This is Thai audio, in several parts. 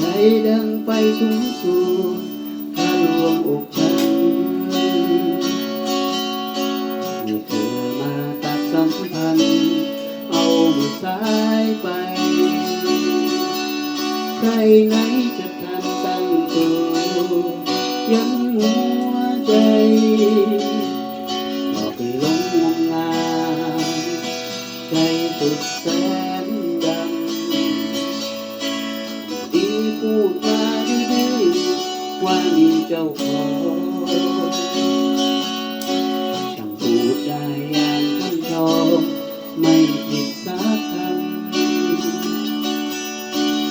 ใจดังไปสูงสู่ถ้าลวงอกฉันเมื่อเธอมาตัดสัมพันธ์ เอามือซ้ายไป ใครไหนจะทันตั้งตัวยังหัวใจก็ไปลงงมงาใจสุดแสน ว่ามีเจ้าของช่างพูดได้อย่างท่านชมไม่ผิดสักคำ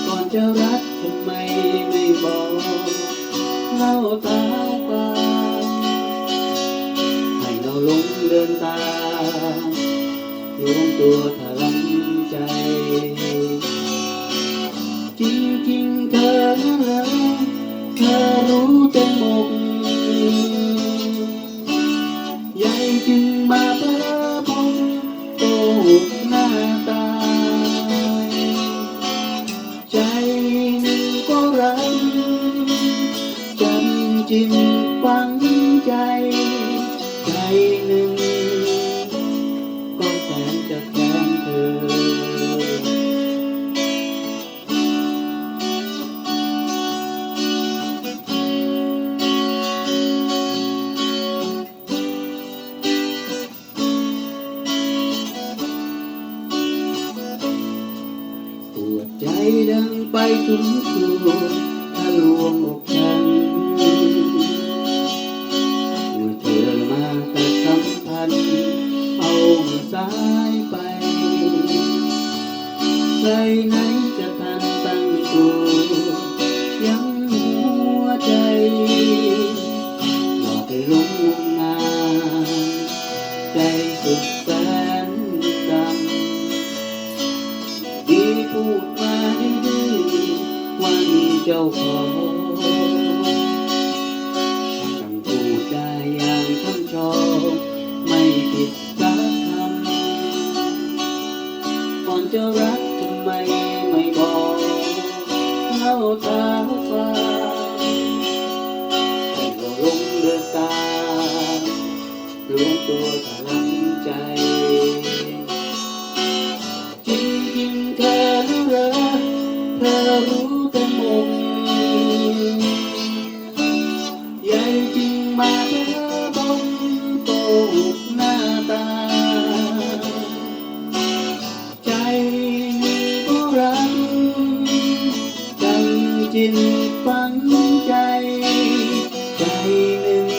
ก่อนจะรักทำไมไม่บอกเล่าตาควาให้เราลงเดินตามรวมตัวถลังใจิ้มฝังใจ ใจหนึ่งก็แสนจะแค้นเธอ ปวดใจดังไปถึงสู่ถ้าลวงายไป ใครไหนจะทันตั้งตัวยังหัวใจหลอกให้หลงงมงายใจสุดแสนดำที่พูดมาดื้อๆว่ามีเจ้าของ จะรักทำไมไม่บอกเล่าตาฟ้าให้เราลงเดินตามรวมตัวพลังใจจริงๆเธอรู้เหรอเธอรู้เต็มอ นฝังใจ ใจหนึ่ง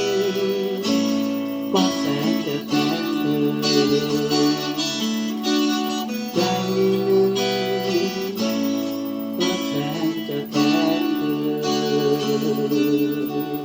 ก็แสนจะแสนเธอใจหนึ่งก็แสนจะแสนเธอ